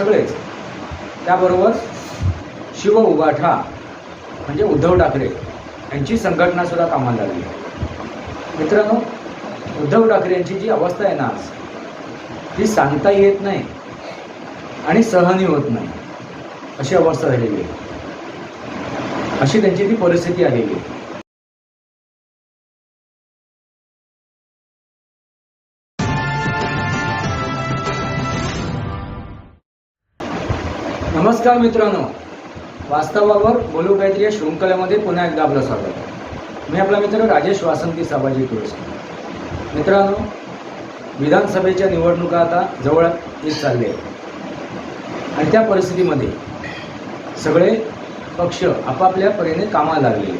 सगळेच. त्याबरोबर शिव उगाठा म्हणजे उद्धव ठाकरे यांची संघटनासुद्धा कामाला लागली. मित्रांनो उद्धव ठाकरे यांची जी अवस्था आहे ना आज ती सांगता येत नाही आणि सहनी होत नाही. अशी अवस्था झालेली आहे. अशी त्यांची ती परिस्थिती आलेली आहे. नमस्कार मित्रांनो. वास्तवावर बोलू काहीतरी या शृंखलेमध्ये पुन्हा एकदा आपलं स्वागत. मी आपला मित्र राजेश वासंती साबाजी तुळस. मित्रांनो विधानसभेच्या निवडणुका आता जवळ येत चालल्या आणि त्या परिस्थितीमध्ये सगळे पक्ष आपापल्या परीने कामाला लागलेले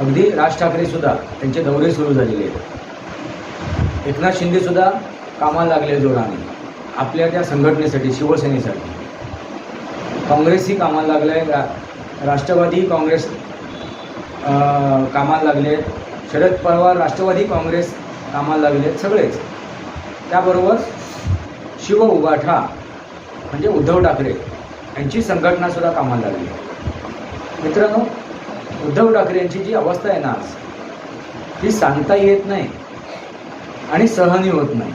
अगदी राज ठाकरेसुद्धा त्यांचे दौरे सुरू झालेले आहेत. एकनाथ शिंदेसुद्धा कामाला लागले जोराने आपल्या त्या संघटनेसाठी शिवसेनेसाठी. काँग्रेसही कामाला लागलं आहे रा राष्ट्रवादी काँग्रेस कामाला लागले आहेत शरद पवार राष्ट्रवादी काँग्रेस कामाला लागले आहेत सगळेच. त्याबरोबर शिव उबाठा म्हणजे उद्धव ठाकरे यांची संघटनासुद्धा कामाला लागली. आहे मित्रांनो उद्धव ठाकरे यांची जी अवस्था आहे ना आज ती सांगता येत नाही आणि सहनी होत नाही.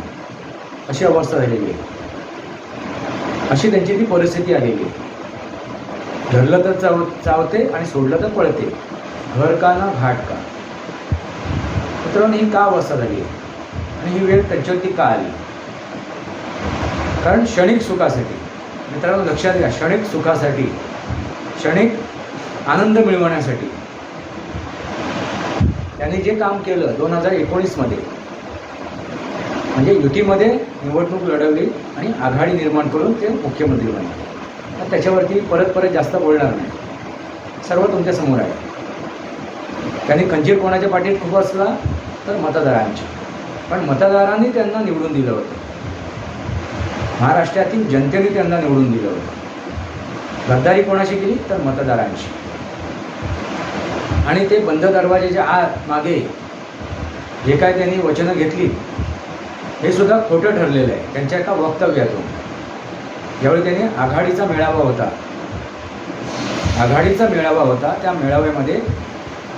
अशी अवस्था झालेली आहे. अशी त्यांची ती परिस्थिती आलेली आहे. धरलं तर चाव चावते आणि सोडलं तर पळते. घर का ना घाट का? मित्रांनो ही का अवस्था झाली? आणि ही वेळ त्यांच्यावरती का आली? कारण क्षणिक सुखासाठी. मित्रांनो लक्षात घ्या क्षणिक सुखासाठी. क्षणिक आनंद मिळवण्यासाठी. त्यांनी जे काम केलं दोन हजार एकोणीसमध्ये म्हणजे युतीमध्ये निवडणूक लढवली आणि आघाडी निर्माण करून ते मुख्यमंत्री बनले. त्याच्यावरती परत परत जास्त बोलणार नाही. सर्व तुमच्यासमोर आहे. त्यांनी खंजीर कोणाच्या पाठीत खूप असला तर मतदारांच्या. पण मतदारांनी त्यांना निवडून दिलं होतं. महाराष्ट्रातील जनतेने त्यांना निवडून दिलं होतं. गद्दारी कोणाशी केली तर मतदारांची आणि ते बंद दरवाजाच्या आत मागे जे काय त्यांनी वचनं घेतली हे सुद्धा खोटं ठरलेलं आहे. त्यांच्या एका वक्तव्यातून. ज्यावेळी त्यांनी आघाडीचा मेळावा होता. आघाडीचा मेळावा होता त्या मेळाव्यामध्ये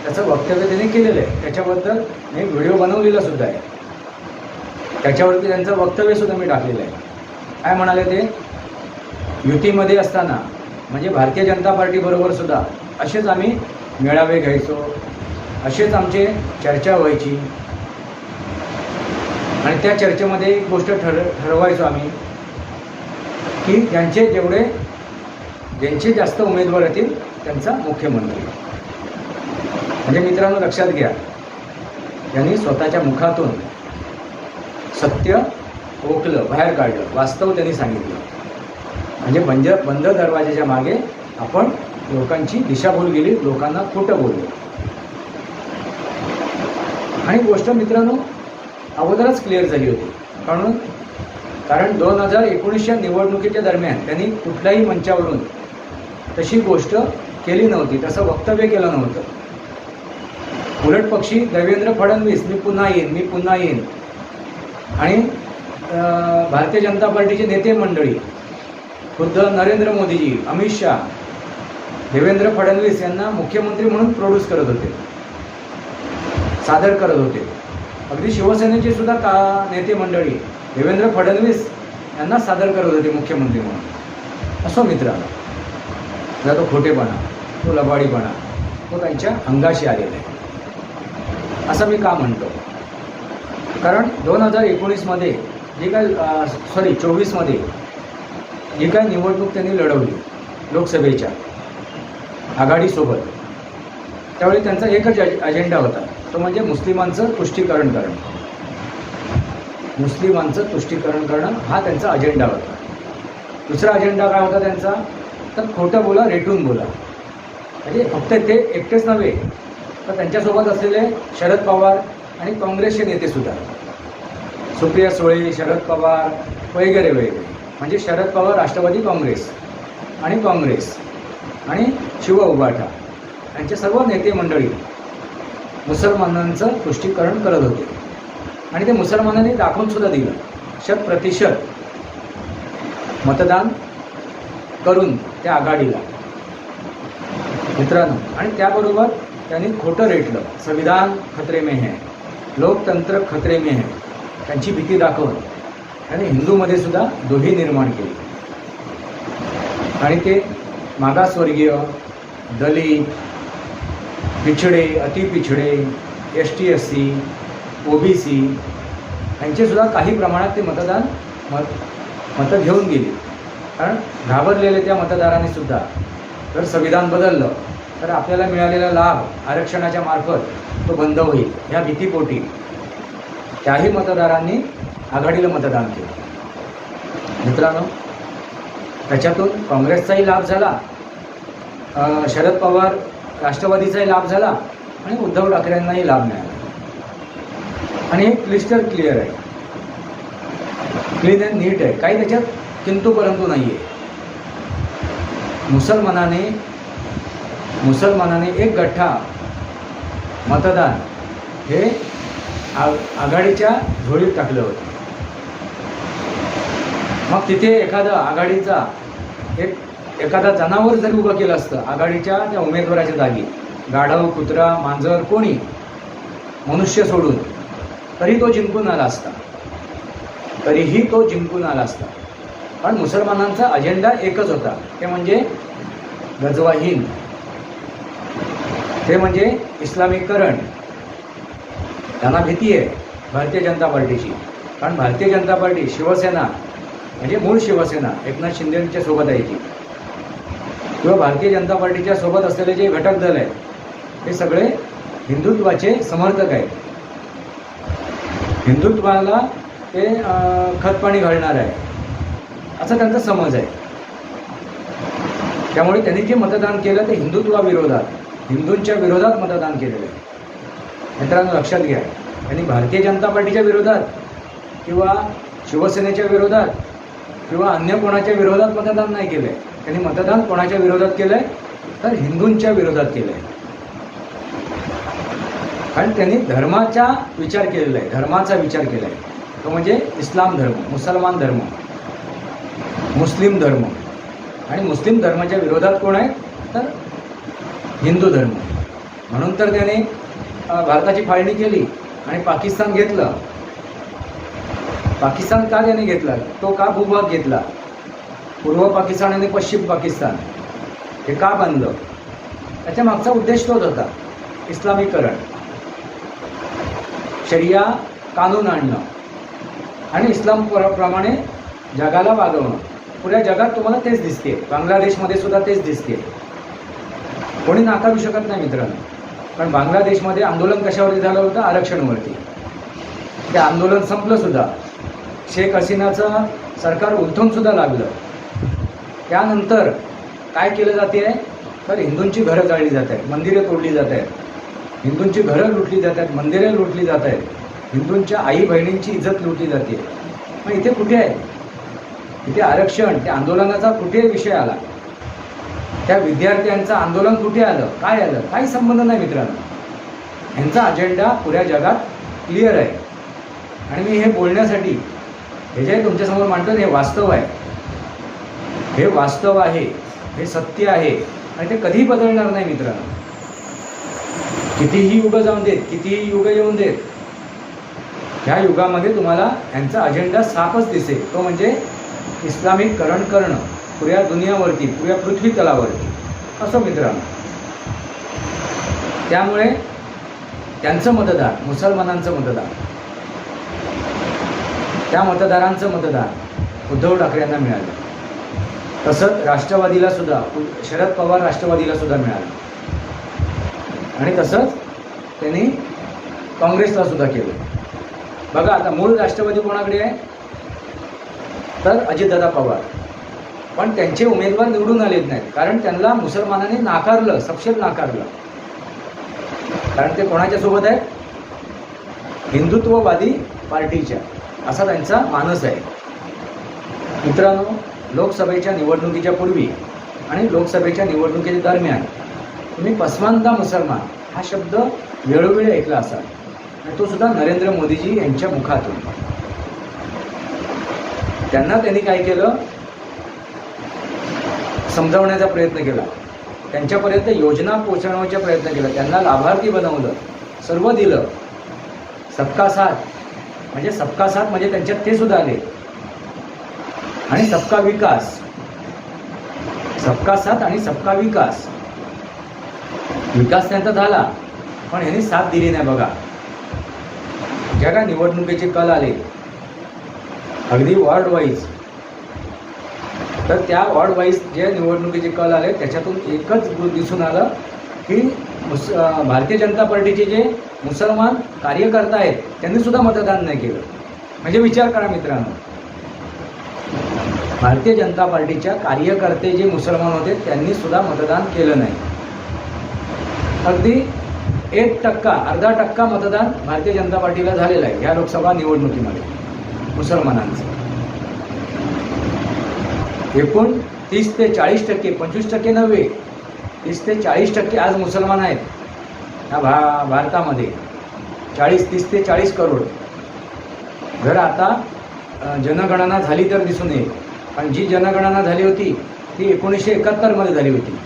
त्याचं वक्तव्य त्यांनी केलेलं आहे. त्याच्याबद्दल मी व्हिडिओ बनवलेला सुद्धा आहे. त्याच्यावरती त्यांचं वक्तव्यसुद्धा मी टाकलेलं आहे. काय म्हणाले ते? युतीमध्ये असताना म्हणजे भारतीय जनता पार्टीबरोबर सुद्धा असेच आम्ही मेळावे घ्यायचो. असेच आमचे चर्चा व्हायची. आणि त्या चर्चेमध्ये एक गोष्ट ठर ठरवायचो आम्ही. की ज्यांचे जेवढे ज्यांचे जास्त उमेदवार येतील त्यांचा मुख्यमंत्री म्हणजे मित्रांनो लक्षात घ्या. त्यांनी स्वतःच्या मुखातून सत्य ओकलं बाहेर काढलं. वास्तव त्यांनी सांगितलं. म्हणजे बंज बंद दरवाजाच्या मागे आपण लोकांची दिशाभूल गेली लोकांना खोटं बोललो. आणि गोष्ट मित्रांनो अगोदरच क्लिअर झाली होती. कारण कारण दोन हजार एकोणीसच्या निवडणुकीच्या दरम्यान त्यांनी कुठल्याही मंचावरून तशी गोष्ट केली नव्हती तसं वक्तव्य केलं नव्हतं. उलट पक्षी देवेंद्र फडणवीस मी पुन्हा येईन मी पुन्हा येईन. आणि भारतीय जनता पार्टीचे नेते मंडळी खुद्द नरेंद्र मोदीजी अमित शहा देवेंद्र फडणवीस यांना मुख्यमंत्री म्हणून प्रोड्यूस करत होते. सादर करत होते. अगदी शिवसेनेचे सुद्धा का नेते मंडळी देवेंद्र फडणवीस यांना सादर करत होते मुख्यमंत्री म्हणून. असो मित्रांनो जरा तो खोटेपणा तो लबाडीपणा तो त्यांच्या अंगाशी आलेला आहे. असं मी का म्हणतो? कारण दोन हजार एकोणीसमध्ये जे काय सॉरी चोवीसमध्ये जी काय निवडणूक त्यांनी लढवली लोकसभेच्या आघाडीसोबत त्यावेळी त्यांचा एकच अज- अजेंडा होता. तो म्हणजे मुस्लिमांचं पुष्टीकरण करणं. मुस्लिमांचं तुष्टीकरण करणं हा त्यांचा अजेंडा होता. दुसरा अजेंडा काय होता त्यांचा? तर खोटं बोला रेटून बोला. म्हणजे फक्त ते एकटेच नव्हे तर त्यांच्यासोबत असलेले शरद पवार आणि काँग्रेसचे नेतेसुद्धा सुप्रिया सुळे शरद पवार वगैरे वगैरे. म्हणजे शरद पवार राष्ट्रवादी काँग्रेस आणि काँग्रेस आणि शिव उबाठा यांचे सर्व नेते मंडळी मुसलमानांचं तुष्टीकरण करत होते. आणि ते मुसलमानांनी दाखवून सुद्धा दिलं. शत प्रतिशत मतदान करून त्या आघाडीला. मित्रांनो आणि त्याबरोबर त्यांनी खोटं रेटलं. संविधान खतरे में है लोकतंत्र खतरे में है त्यांची भीती दाखवून. त्याने हिंदूमध्ये सुद्धा दोही निर्माण केली. आणि ते मागासवर्गीय दलित पिछडे अतिपिछडे S T S C O B C यांचेसुद्धा काही प्रमाणात ते मतदान मत मतं घेऊन गेली. कारण घाबरलेले त्या मतदारांनी सुद्धा जर संविधान बदललं तर आपल्याला मिळालेला लाभ आरक्षणाच्या मार्फत तो बंद होईल. ह्या भीतीपोटी त्याही मतदारांनी आघाडीला मतदान केलं. मित्रांनो त्याच्यातून काँग्रेसचाही लाभ झाला शरद पवार राष्ट्रवादीचाही लाभ झाला आणि उद्धव ठाकरेंनाही लाभ मिळाला. आणि हे क्लिस्टर क्लिअर आहे. क्लीन अँड नीट आहे. काही त्याच्यात किंतू परंतु नाही आहे मुसलमानाने मुसलमानाने एक गठ्ठा मतदान हे आ- आघाडीच्या झोळीत टाकलं होतं. मग तिथे एखादा आघाडीचा एक एखादा जनावर जरी उभं केलं असतं आघाडीच्या त्या उमेदवाराच्या जागी गाढव कुत्रा मांजर कोणी? मनुष्य सोडून. तरी तो जिंकून आला असता. तरीही तो जिंकून आला असता. पण मुसलमानांचा अजेंडा एकच होता. ते म्हणजे गजवा हिंद ते म्हणजे इस्लामीकरण. त्यांना भीती आहे भारतीय जनता पार्टीची. कारण भारतीय जनता पार्टी शिवसेना म्हणजे मूळ शिवसेना एकनाथ शिंदेच्या सोबत आहे ती. किंवा भारतीय जनता पार्टीच्या सोबत असलेले जे घटक दल आहेत हे सगळे हिंदुत्वाचे समर्थक आहेत. हिंदुत्वाला ते खतपाणी घालणार आहे. असा त्यांचा समज आहे. त्यामुळे त्यांनी जे मतदान केलं ते हिंदुत्वाविरोधात हिंदूंच्या विरोधात मतदान केलेलं आहे. मित्रांनो लक्षात घ्या. त्यांनी भारतीय जनता पार्टीच्या विरोधात किंवा शिवसेनेच्या विरोधात किंवा अन्य कोणाच्या विरोधात मतदान नाही केलं आहे त्यांनी मतदान कोणाच्या विरोधात केलं आहे तर हिंदूंच्या विरोधात केलं आहे कारण त्यांनी धर्माचा विचार केलेला आहे. धर्माचा विचार केला आहे. तो म्हणजे इस्लाम धर्म मुसलमान धर्म मुस्लिम धर्म. आणि मुस्लिम धर्माच्या विरोधात कोण आहे? तर हिंदू धर्म म्हणून तर त्याने भारताची फाळणी केली आणि पाकिस्तान घेतलं. पाकिस्तान का त्याने घेतला? तो का भूभाग घेतला? पूर्व पाकिस्तान आणि पश्चिम पाकिस्तान. हे का बांधलं त्याच्या मागचा उद्देश तोच होता. इस्लामीकरण. शरिया कानून आणणं आणि इस्लाम प्र- प्रमाणे जगाला वागवणं. पुऱ्या जगात तुम्हाला तेच दिसते. बांगलादेशमध्ये सुद्धा तेच दिसते. कोणी नाकारू शकत नाही मित्रांनो. पण बांगलादेशमध्ये आंदोलन कशावरती झालं होतं? आरक्षणवरती. ते आंदोलन संपलं सुद्धा. शेख हसीनाचं सरकार उलथून सुद्धा लागलं. त्यानंतर काय केलं जाते? आहे तर हिंदूंची घरं जाळली जात आहेत. मंदिरं तोडली जात आहेत. हिंदूंची घरं लुटली जात आहेत मंदिरं लुटली जात आहेत. हिंदूंच्या आई बहिणींची इज्जत लुटली जाते. मग इथे कुठे आहे? इथे आरक्षण त्या आंदोलनाचा कुठे विषय आला? त्या विद्यार्थ्यांचं आंदोलन कुठे आलं? काय आलं? काही संबंध नाही मित्रांनो. यांचा अजेंडा पुऱ्या जगात क्लिअर आहे. आणि मी हे बोलण्यासाठी हे जे तुमच्यासमोर मांडतो हे वास्तव आहे. हे वास्तव आहे हे सत्य आहे. आणि ते कधीही बदलणार नाही मित्रांनो. कितीही युग जाऊन देत कितीही युग येऊन देत ह्या युगामध्ये तुम्हाला यांचा अजेंडा साफच दिसेल. तो म्हणजे इस्लामिककरण करणं पुऱ्या दुनियावरती पुऱ्या पृथ्वी तलावरती. असं मित्रांनो. त्यामुळे त्यांचं मतदार मुसलमानांचं मतदार त्या मतदारांचं मतदार उद्धव ठाकरे यांना मिळालं. तसंच राष्ट्रवादीला सुद्धा शरद पवार राष्ट्रवादीला सुद्धा मिळालं. आणि तसंच त्यांनी काँग्रेसला सुद्धा केलं. बघा आता मूळ राष्ट्रवादी कोणाकडे आहे? तर अजितदादा पवार. पण त्यांचे उमेदवार निवडून आलेत नाहीत कारण त्यांना मुसलमानांनी नाकारलं सक्षम नाकारलं. कारण ते कोणाच्या सोबत आहेत? हिंदुत्ववादी पार्टीच्या. असा त्यांचा मानस आहे. मित्रांनो लोकसभेच्या निवडणुकीच्या पूर्वी आणि लोकसभेच्या निवडणुकीच्या दरम्यान तुम्ही पसमानदा मुसलमान हा शब्द वेळोवेळी ऐकला असाल. आणि तो सुद्धा नरेंद्र मोदीजी यांच्या मुखातून. त्यांना त्यांनी काय केलं? समजावण्याचा प्रयत्न केला. त्यांच्यापर्यंत योजना पोहोचवण्याचा प्रयत्न केला. त्यांना लाभार्थी बनवलं. सर्व दिलं. सबका साथ. म्हणजे सबका साथ म्हणजे त्यांच्यात ते सुद्धा आले. आणि सबका विकास. सबका साथ आणि सबका विकास. विकास त्यांचा झाला पण ह्यांनी साथ दिली नाही बघा. ज्या काय निवडणुकीचे कल आले. अगदी वॉर्ड वाईज तर त्या वॉर्ड वाईज जे निवडणुकीचे कल आले त्याच्यातून एकच दिसून आलं की मुस भारतीय जनता पार्टीचे जे मुसलमान कार्यकर्ता आहेत त्यांनी सुद्धा मतदान नाही केलं. म्हणजे विचार करा मित्रांनो. भारतीय जनता पार्टीच्या कार्यकर्ते जे मुसलमान होते त्यांनी सुद्धा मतदान केलं नाही. अगदी एक टक्का अर्धा टक्का मतदान भारतीय जनता पार्टीला झालेलं आहे या लोकसभा निवडणुकीमध्ये मुसलमानांचं. एकूण तीस ते चाळीस टक्के पंचवीस टक्के नव्हे तीस ते चाळीस टक्के आज मुसलमान आहेत ह्या भा भारतामध्ये. चाळीस तीस ते चाळीस करोड. जर आता जनगणना झाली तर दिसून येईल. पण जी जनगणना झाली होती ती एकोणीसशे एकाहत्तरमध्ये झाली होती.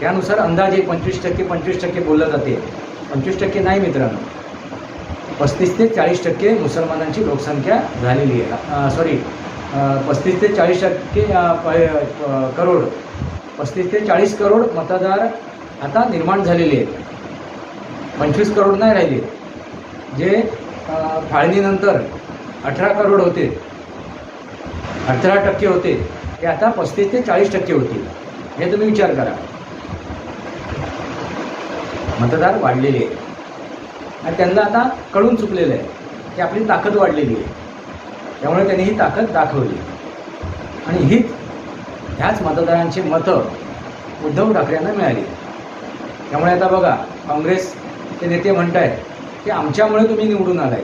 त्यानुसार अंदाजे पंचवीस टक्के पंचवीस टक्के बोललं जाते. पंचवीस टक्के नाही मित्रांनो. पस्तीस ते चाळीस टक्के मुसलमानांची लोकसंख्या झालेली आहे. सॉरी पस्तीस ते चाळीस टक्के प- करोड. पस्तीस ते चाळीस करोड मतदार आता निर्माण झालेले आहेत. पंचवीस करोड नाही राहिले. जे फाळणीनंतर अठरा करोड होते. अठरा टक्के होते. ते आता पस्तीस ते चाळीस टक्के होतील. हे तुम्ही विचार करा. मतदार वाढलेले आहेत. आणि त्यांना आता कळून चुकलेलं आहे की आपली ताकद वाढलेली आहे. त्यामुळे त्यांनी ही ताकद दाखवली. आणि हीच ह्याच मतदारांची मतं उद्धव ठाकरेंना मिळाली. त्यामुळे आता बघा काँग्रेसचे नेते म्हणत आहेत की आमच्यामुळे तुम्ही निवडून आलाय.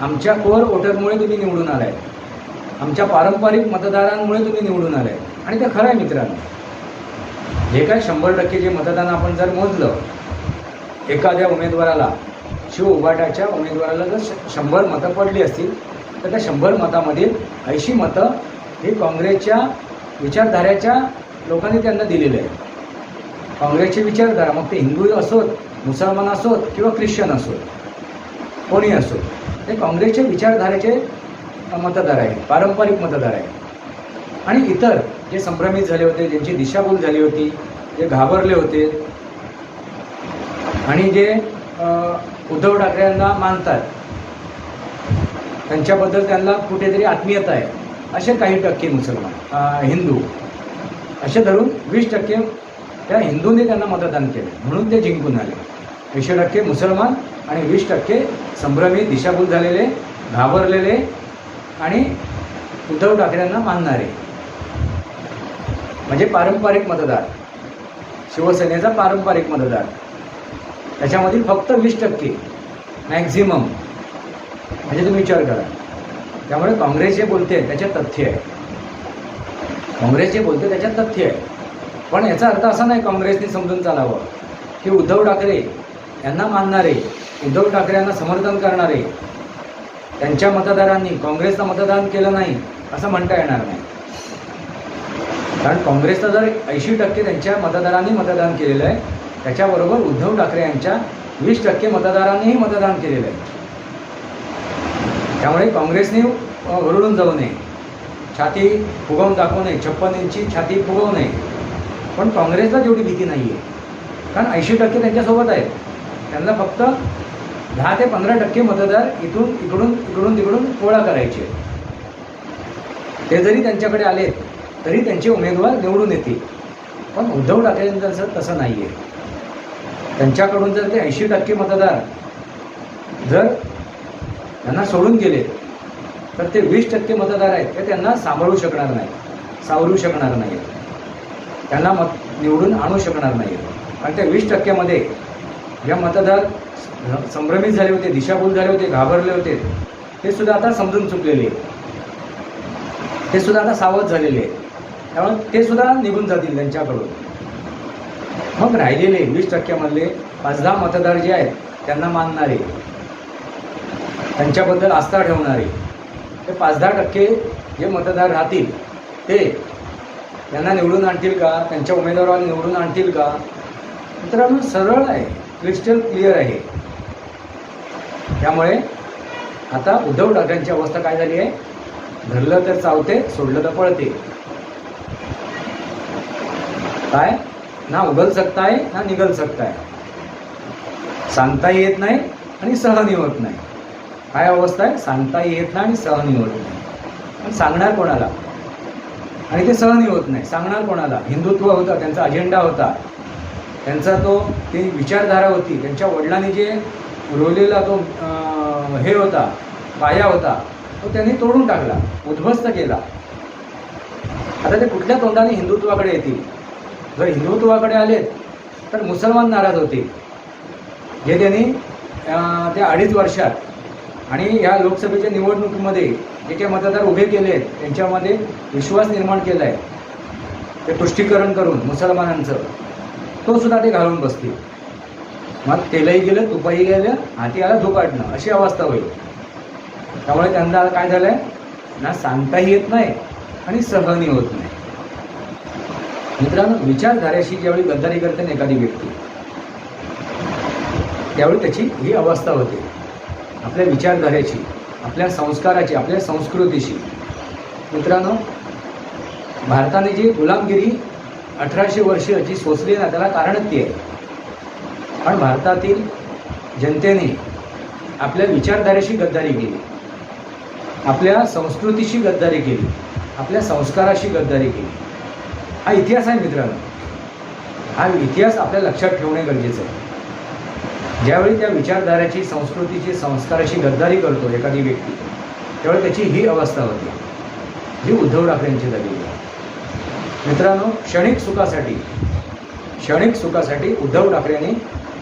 आमच्या कोर वोटरमुळे तुम्ही निवडून आलाय. आमच्या पारंपरिक मतदारांमुळे तुम्ही निवडून आलाय. आणि ते खरं आहे मित्रांनो. हे काय शंभर टक्के जे मतदान आपण जर मोजलं एखाद्या उमेदवाराला शिव उभाटाच्या उमेदवाराला जर श- शंभर मतं पडली असतील तर त्या शंभर मतामधील ऐंशी मतं हे काँग्रेसच्या विचारधाऱ्याच्या लोकांनी त्यांना दिलेले आहे काँग्रेसची विचारधारा मग ते हिंदू असोत मुसलमान असोत किंवा ख्रिश्चन असोत कोणी असो ते काँग्रेसचे विचारधारेचे मतदार आहेत पारंपरिक मतदार आहेत. आणि इतर जे संभ्रमित झाले होते ज्यांची दिशाभूल झाली होती जे घाबरले होते आणि जे उद्धव उद्धव ठाकरेंना मानतात त्यांच्याबद्दल त्यांना कुठेतरी आत्मीयता आहे. असे काही टक्के मुसलमान हिंदू असे धरून वीस टक्के त्या हिंदूंनी त्यांना मतदान केलं म्हणून ते जिंकून आले. ऐंशी टक्के मुसलमान आणि वीस टक्के संभ्रमी दिशाभूल झालेले घाबरलेले आणि उद्धव ठाकरेंना मानणारे. म्हणजे पारंपरिक मतदार शिवसेनेचा पारंपरिक मतदार. त्याच्यामधील फक्त वीस टक्के मॅक्झिमम म्हणजे तुम्ही विचार करा. त्यामुळे काँग्रेस जे बोलते त्याच्यात तथ्य आहे. काँग्रेस जे बोलते त्याच्यात तथ्य आहे. पण याचा अर्थ असा नाही काँग्रेसने समजून चालावं की उद्धव ठाकरे यांना मानणारे उद्धव ठाकरे यांना समर्थन करणारे त्यांच्या मतदारांनी काँग्रेसला मतदान केलं नाही असं म्हणता येणार नाही. कारण काँग्रेसला जर ऐंशी टक्के त्यांच्या मतदारांनी मतदान केलेलं आहे त्याच्याबरोबर उद्धव ठाकरे यांच्या वीस टक्के मतदारांनीही मतदान केलेलं आहे. त्यामुळे काँग्रेसने अ, जाऊ नये. छाती फुगवून दाखवू नये. छप्पन इंची छाती फुगवू नये. पण काँग्रेसला जेवढी भीती नाही आहे कारण ऐंशी टक्के त्यांच्यासोबत आहेत. त्यांना फक्त दहा ते पंधरा टक्के मतदार इथून इकडून इकडून तिकडून गोळा करायचे. ते जरी त्यांच्याकडे आले तरी त्यांचे उमेदवार निवडून येतील. पण उद्धव ठाकरे यांचं तसं नाही आहे त्यांच्याकडून जर ते ऐंशी टक्के मतदार जर त्यांना सोडून गेले तर ते वीस टक्के मतदार आहेत ते त्यांना सांभाळू शकणार नाही सावरू शकणार नाही. त्यांना मत निवडून आणू शकणार नाही. आणि त्या वीस टक्क्यामध्ये ज्या मतदार संभ्रमित झाले होते दिशाभूल झाले होते घाबरले होते ते सुद्धा आता समजून चुकलेले आहेत. ते सुद्धा आता सावध झालेले आहेत. त्यामुळे ते सुद्धा निघून जातील त्यांच्याकडून. मग राहिलेले वीस टक्क्यामधले पाच दहा मतदार जे आहेत त्यांना मानणारे त्यांच्याबद्दल आस्था ठेवणारे ते पाच दहा टक्के जे मतदार राहतील ते त्यांना निवडून आणतील का? त्यांच्या उमेदवाराला निवडून आणतील का? मित्रांनो सरळ आहे क्रिस्टल क्लिअर आहे. त्यामुळे आता उद्धव ठाकरेंची अवस्था काय झाली आहे? धरलं तर चावते सोडलं तर पळते. काय? ना उगल सकता आहे ना निघल सकता आहे सांगता येत नाही आणि सहनही होत नाही. काय अवस्था आहे? सांगताही येत नाही आणि सहनही होत नाही. पण सांगणार कोणाला? आणि ते सहनही होत नाही. सांगणार कोणाला? हिंदुत्व होता त्यांचा अजेंडा होता. त्यांचा तो ती विचारधारा होती. त्यांच्या वडिलांनी जे उरवलेला तो हे होता पाया होता तो त्यांनी तोडून टाकला उद्ध्वस्त केला. आता ते कुठल्या तोंडाने हिंदुत्वाकडे येतील? जर हिंदुत्वाकडे आलेत तर मुसलमान नाराज होते हे त्यांनी त्या अडीच वर्षात आणि ह्या लोकसभेच्या निवडणुकीमध्ये जे काही मतदार उभे केले आहेत त्यांच्यामध्ये विश्वास निर्माण केला आहे ते पुष्टीकरण करून मुसलमानांचं तो सुद्धा ते घालून बसतील. मग तेलही गेलं तुपही गेलं हाती आला धुपाटणं अशी अवस्था होईल. त्यामुळे त्यांना काय झालं आहे ना सांगताही येत नाही आणि सहनही होत नाही. मित्रांनो विचारधाऱ्याशी ज्यावेळी गद्दारी करते ना एखादी व्यक्ती त्यावेळी त्याची ही अवस्था होते. आपल्या विचारधाऱ्याची आपल्या संस्काराची आपल्या संस्कृतीशी. मित्रांनो भारताने जी गुलामगिरी अठराशे वर्ष जी सोसली ना त्याला कारणच ती आहे. पण भारतातील जनतेने आपल्या विचारधारेशी गद्दारी केली. आपल्या संस्कृतीशी गद्दारी केली. आपल्या संस्काराशी गद्दारी केली. हा इतिहास आहे मित्रांनो. हा इतिहास आपल्या लक्षात ठेवणे गरजेचं आहे. ज्यावेळी त्या विचारधाराची संस्कृतीची संस्काराशी गद्दारी करतो एखादी व्यक्ती त्यावेळी त्याची ही अवस्था होती. जी उद्धव ठाकरेंची झालेली आहे. मित्रांनो क्षणिक सुखासाठी क्षणिक सुखासाठी उद्धव ठाकरेंनी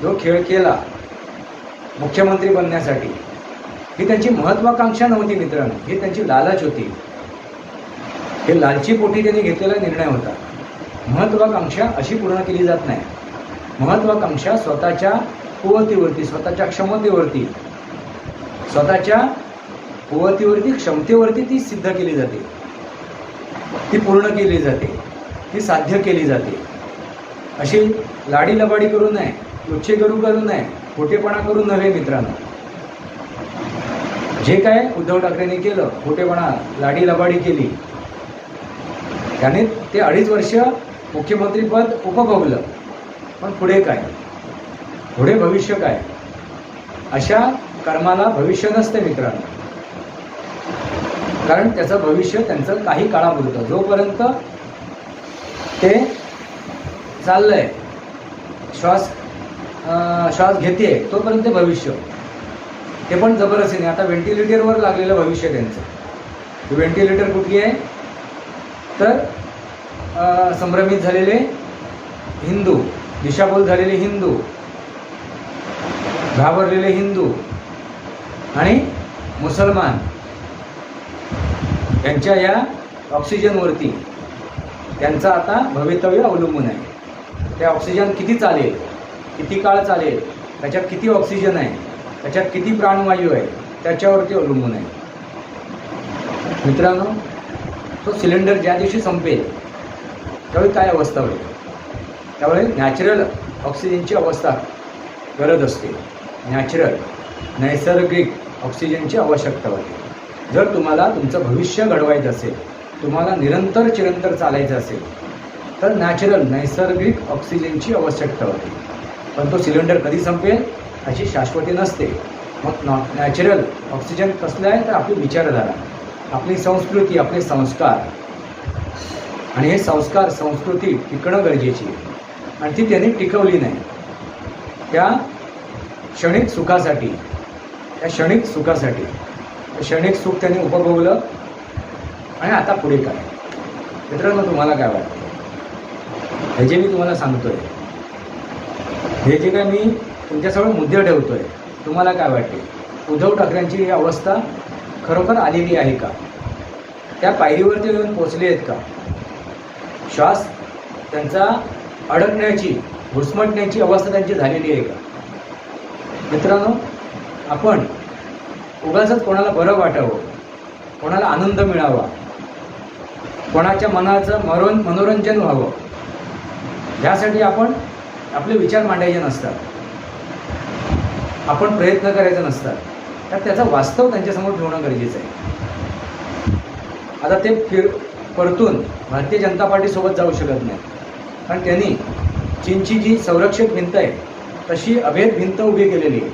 जो खेळ केला मुख्यमंत्री बनण्यासाठी ही त्यांची महत्वाकांक्षा नव्हती मित्रांनो. ही त्यांची लालच होती. हे लालची पोटी त्यांनी घेतलेला निर्णय होता. महत्वाकांक्षा अशी पूर्ण केली जात नाही. महत्वाकांक्षा स्वतःच्या कुवतीवरती स्वतःच्या क्षमतेवरती स्वतःच्या कुवतीवरती क्षमतेवरती ती सिद्ध केली जाते. ती पूर्ण केली जाते. ती साध्य केली जाते. अशी लाडी लबाडी करू नये उच्चे करू करू नये खोटेपणा करू नव्हे मित्रांनो. जे काय उद्धव ठाकरेंनी केलं खोटेपणा लाडी लबाडी केली त्याने ते अडीच वर्ष मुख्यमंत्रीपद उपभोगलं. पण पुढे काय? पुढे भविष्य काय? अशा कर्माला भविष्य नसते मित्रांनो. कारण त्याचं भविष्य त्यांचं काही काळापुरतं. जोपर्यंत ते चाललंय श्वास श्वास घेते तोपर्यंत ते भविष्य. ते पण जबरदस्तीने आता व्हेंटिलेटरवर लागलेलं भविष्य त्यांचं. व्हेंटिलेटर कुठली आहे? तर संभ्रमित झालेले हिंदू दिशाभूल झालेले हिंदू घाबरलेले हिंदू आणि मुसलमान यांच्या या ऑक्सिजनवरती त्यांचं आता भवितव्य अवलंबून आहे. ते ऑक्सिजन किती चालेल किती काळ चालेल त्याच्यात किती ऑक्सिजन आहे त्याच्यात किती प्राणवायू आहे त्याच्यावरती अवलंबून आहे. मित्रांनो तो सिलेंडर ज्या दिवशी संपेल त्यावेळी काय अवस्था होईल त्यामुळे नॅचरल ऑक्सिजनची अवस्था गरज असते. नॅचरल नैसर्गिक ऑक्सिजनची आवश्यकता होते. जर तुम्हाला तुमचं भविष्य घडवायचं असेल तुम्हाला निरंतर चिरंतर चालायचं असेल तर नॅचरल नैसर्गिक ऑक्सिजनची आवश्यकता होती. पण तो सिलेंडर कधी संपेल अशी शाश्वती नसते. मग नॉ नॅचरल ऑक्सिजन कसलं आहे? तर आपली विचारधारा आपली संस्कृती आपले संस्कार. आणि हे संस्कार संस्कृती टिकणं गरजेची आहे. आणि ती त्यांनी टिकवली नाही. त्या क्षणिक सुखासाठी त्या क्षणिक सुखासाठी क्षणिक सुख त्यांनी उपभोगलं आणि आता पुढे काय? मित्रांनो तुम्हाला काय वाटतं? हे जे मी तुम्हाला सांगतोय हे जे काय मी तुमच्यासमोर मुद्दे ठेवतोय तुम्हाला काय वाटते? उद्धव ठाकरेंची ही अवस्था खरोखर आलेली आहे का? त्या पायरीवरती येऊन पोचले आहेत का? श्वास त्यांचा अडकण्याची घुसमटण्याची अवस्था त्यांची झालेली आहे का? मित्रांनो आपण उगाचच कोणाला बरं वाटावं कोणाला आनंद मिळावा कोणाच्या मनाचं मरोन मनोरंजन व्हावं यासाठी आपण आपले विचार मांडायचे नसतात. आपण प्रयत्न करायचे नसतात. तर त्याचं वास्तव त्यांच्यासमोर ठेवणं गरजेचं आहे. आता ते फिर परतून भारतीय जनता पार्टीसोबत जाऊ शकत नाही. कारण त्यांनी चीनची जी संरक्षक भिंत आहे तशी अभेद भिंत उभी केलेली आहे.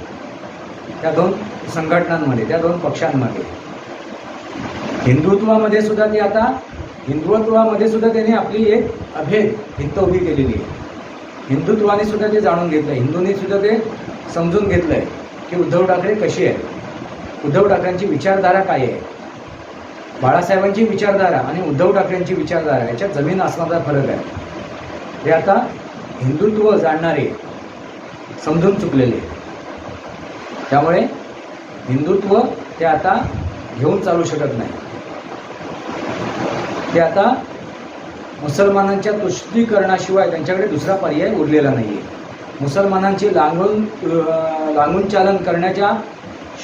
त्या दोन संघटनांमध्ये त्या दोन पक्षांमध्ये. हिंदुत्वामध्ये सुद्धा ती आता हिंदुत्वामध्ये सुद्धा त्यांनी आपली एक अभेद भिंत उभी केलेली आहे. हिंदुत्वाने सुद्धा ते जाणून घेतलं आहे हिंदूंनी सुद्धा ते समजून घेतलं आहे की उद्धव ठाकरे कशी आहे उद्धव ठाकरेंची विचारधारा काय आहे? बाळासाहेबांची विचारधारा आणि उद्धव ठाकरेंची विचारधारा याच्यात जमीन आसमानाचा फरक आहे. हे आता हिंदुत्व जाणणारे समजून चुकलेले. त्यामुळे हिंदुत्व ते आता घेऊन चालू शकत नाही. ते आता मुसलमानांच्या तुष्टीकरणाशिवाय त्यांच्याकडे दुसरा पर्याय उरलेला नाही आहे मुसलमानांची लागून अं, लागून चालन करण्याच्या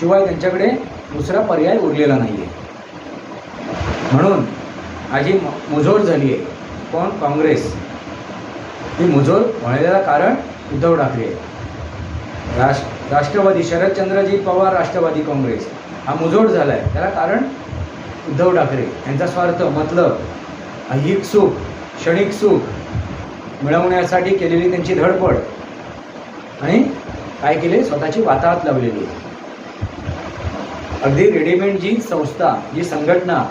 शिवाय त्यांच्याकडे दुसरा पर्याय उरलेला नाही आहे म्हणून माझी मुजोर म- झाली आहे. कोण? काँग्रेस. ही मुजोर होण्याला कारण उद्धव ठाकरे आहे. राष राष्ट्रवादी शरदचंद्रजी पवार राष्ट्रवादी काँग्रेस. हा मुजोड झाला आहे त्याला कारण उद्धव ठाकरे यांचा स्वार्थ मतलब अहिक सुख क्षणिक सुख मिळवण्यासाठी केलेली त्यांची धडपड. आणि काय केले? स्वतःची वाताहत लावलेली आहे. अगदी रेडीमेड जी संस्था जी संघटना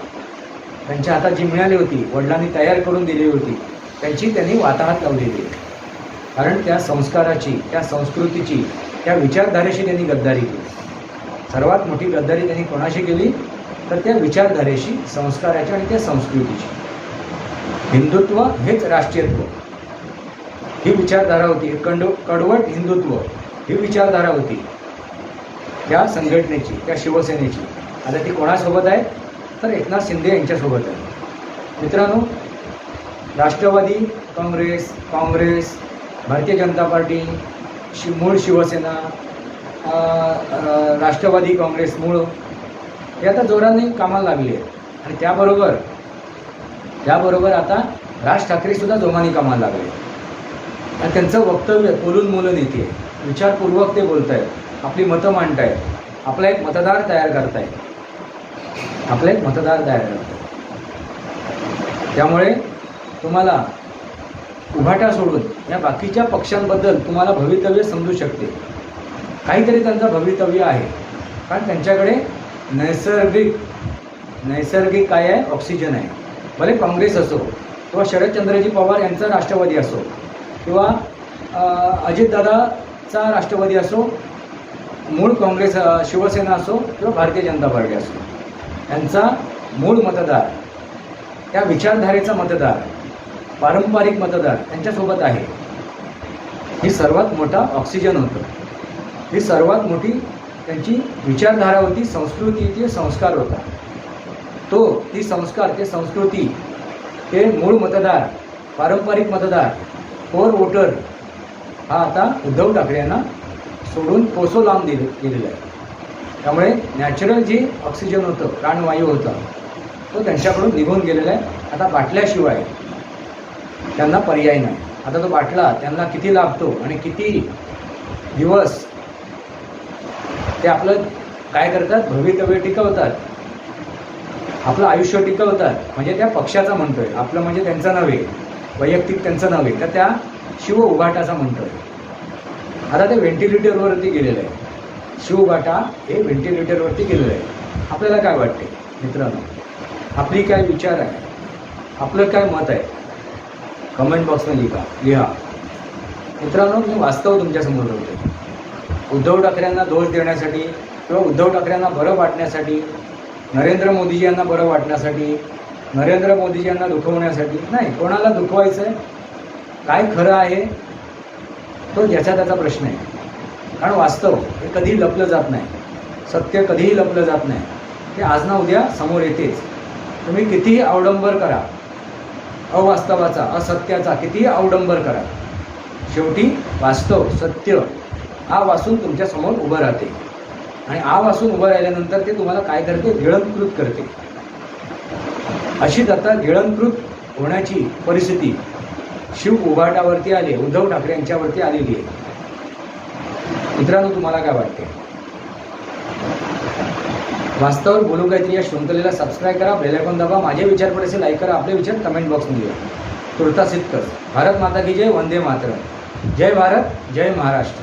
त्यांच्या हातात जी मिळाली होती वडिलांनी तयार करून दिलेली होती त्यांची त्यांनी वाताहत लावलेली. आहे कारण त्या संस्काराची त्या संस्कृतीची त्या विचारधारेशी त्यांनी गद्दारी केली. सर्वात मोठी गद्दारी त्यांनी कोणाशी केली? तर त्या विचारधारेशी संस्काराची आणि त्या संस्कृतीची. हिंदुत्व हेच राष्ट्रीयत्व. ही विचारधारा होती कंड कडवट हिंदुत्व. ही विचारधारा होती. त्या संघटनेची त्या शिवसेनेची. आता ती कोणासोबत आहे? तर एकनाथ शिंदे यांच्यासोबत आहे. मित्रांनो राष्ट्रवादी काँग्रेस काँग्रेस भारतीय जनता पार्टी शि मूळ शिवसेना राष्ट्रवादी काँग्रेस मूळ हे आता जोराने कामाला लागली आहे आणि त्याबरोबर त्याबरोबर आता राज ठाकरेसुद्धा जोमाने कामाला लागले आणि त्यांचं वक्तव्य बोलून मुलं नेते विचारपूर्वक ते बोलत आहेत आपली मतं मांडतायत. आपला एक मतदार तयार करतायत. आपला एक मतदार तयार करतायत त्यामुळे तुम्हाला उभाटा सोडून या बाकीच्या पक्षांबद्दल तुम्हाला भवितव्य समजू शकते. काहीतरी त्यांचं भवितव्य आहे. कारण त्यांच्याकडे नैसर्गिक नैसर्गिक काय आहे? ऑक्सिजन आहे. भले काँग्रेस असो किंवा शरदचंद्रजी पवार यांचा राष्ट्रवादी असो किंवा अजितदादाचा राष्ट्रवादी असो मूळ काँग्रेस शिवसेना असो किंवा भारतीय जनता पार्टी असो. यांचा मूळ मतदार त्या विचारधारेचा मतदार पारंपरिक मतदार त्यांच्यासोबत आहे. ही सर्वात मोठा ऑक्सिजन होतं. ही सर्वात मोठी त्यांची विचारधारा होती संस्कृती संस्कार होता. तो ती संस्कार ते संस्कृती ते मूळ मतदार पारंपरिक मतदार कोर वोटर हा आता उद्धव ठाकरे यांना सोडून कोसो लांब दिले गेलेला आहे. त्यामुळे नॅचरल जी ऑक्सिजन होतं प्राणवायू होता तो त्यांच्याकडून निघून गेलेला आहे. आता बाटल्याशिवाय त्यांना पर्याय नाही. आता तो बाटला त्यांना किती लाभतो आणि किती दिवस ते आपलं काय करतात? भवितव्य टिकवतात. आपलं आयुष्य टिकवतात. म्हणजे त्या पक्षाचा म्हणतोय. आपलं म्हणजे त्यांचं नव्हे. वैयक्तिक त्यांचं नव्हे. तर त्या शिव उघाटाचा म्हणतोय. आता ते व्हेंटिलेटरवरती गेलेलं आहे. शिव बाटा हे व्हेंटिलेटरवरती गेलेलं आहे. आपल्याला काय वाटते मित्रांनो? आपली काय विचार आहे? आपलं काय मत आहे? कमेंट बॉक्समध्ये लिहा लिहा. मित्रांनो मी वास्तव तुमच्यासमोर ठेवतो उद्धव ठाकरेंना दोष देण्यासाठी किंवा उद्धव ठाकरेंना बरं वाटण्यासाठी नरेंद्र मोदीजी यांना बरं वाटण्यासाठी नरेंद्र मोदीजी यांना दुखवण्यासाठी नाही कोणाला दुखवायचं आहे काय खरं आहे? तो ज्याचा त्याचा प्रश्न आहे. कारण वास्तव हे कधीही लपलं जात नाही. सत्य कधीही लपलं जात नाही. ते आज ना उद्या समोर येतेच. तुम्ही कितीही अवडंबर करा. अवास्तवाचा असत्याचा कितीही अवडंबर करा. शेवटी वास्तव सत्य आ वाचून तुमच्यासमोर उभं राहते. आणि आ वाचून उभं राहिल्यानंतर ते तुम्हाला काय करते? गिळंकृत करते. अशीच आता गिळंकृत होण्याची परिस्थिती शिव उभाटावरती आली उद्धव ठाकरे यांच्यावरती आलेली आहे. मित्रांनो तुम्हाला काय वाटते? वास्तवावर बोलू काहीतरी या शृंखलेला सबस्क्राईब करा बेलायकॉन दाबा माझे विचार पडेल लाईक करा आपले विचार कमेंट बॉक्समध्ये लिहा तुर्तास इतकंच भारत माता की जय वंदे मातरम. जय भारत जय महाराष्ट्र.